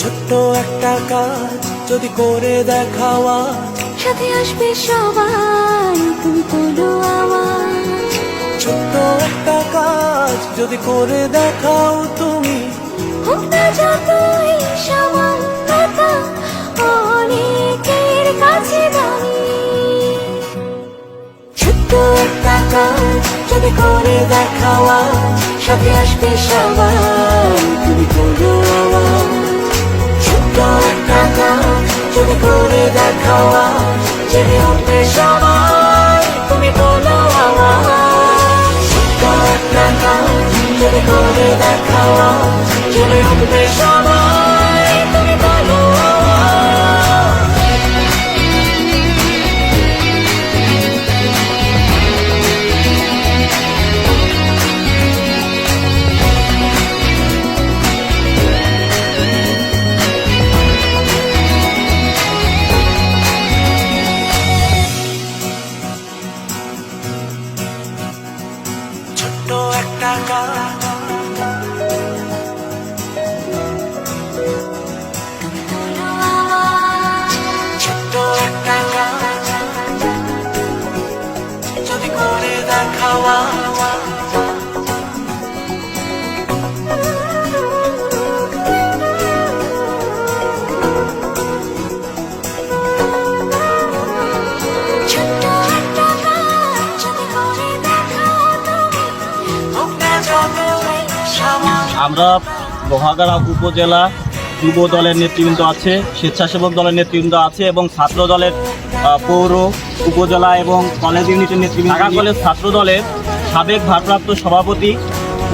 ছোট্ট একটা কাজ যদি করে দেখাওয়া সাথে আসবে সবাই তুমি তোলো আওয়াজ ছোট্ট একটা কাজ যদি করে দেখাও তুমি। হোক না যতই সামান্যতা অনেকের কাছে দামি। ছোট্ট একটা কাজ যদি করে দেখাওয়া সাথে আসবে সবাই। যদি করে দেখাওয়া জেনে উঠবে সবাই, তুমি বলো আমার যদি করে দেখাওয়া জেনে উঠবে সবাই আওয়াজ ছোট্ট কাজ যদি করে দেখাওয়া আমরা লোহাগাড়া উপজেলা যুব দলের নেতৃবৃন্দ আছে, স্বেচ্ছাসেবক দলের নেতৃবৃন্দ আছে এবং ছাত্র দলের পৌর, উপজেলা এবং কলেজ ইউনিটের নেতৃবৃন্দ। ঢাকা কলেজ ছাত্র দলের সাবেক ভারপ্রাপ্ত সভাপতি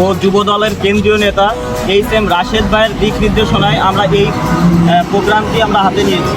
ও যুব দলের কেন্দ্রীয় নেতা এইচ এম রাশেদ ভাইয়ের দিক নির্দেশনায় আমরা এই প্রোগ্রামটি আমরা হাতে নিয়েছি।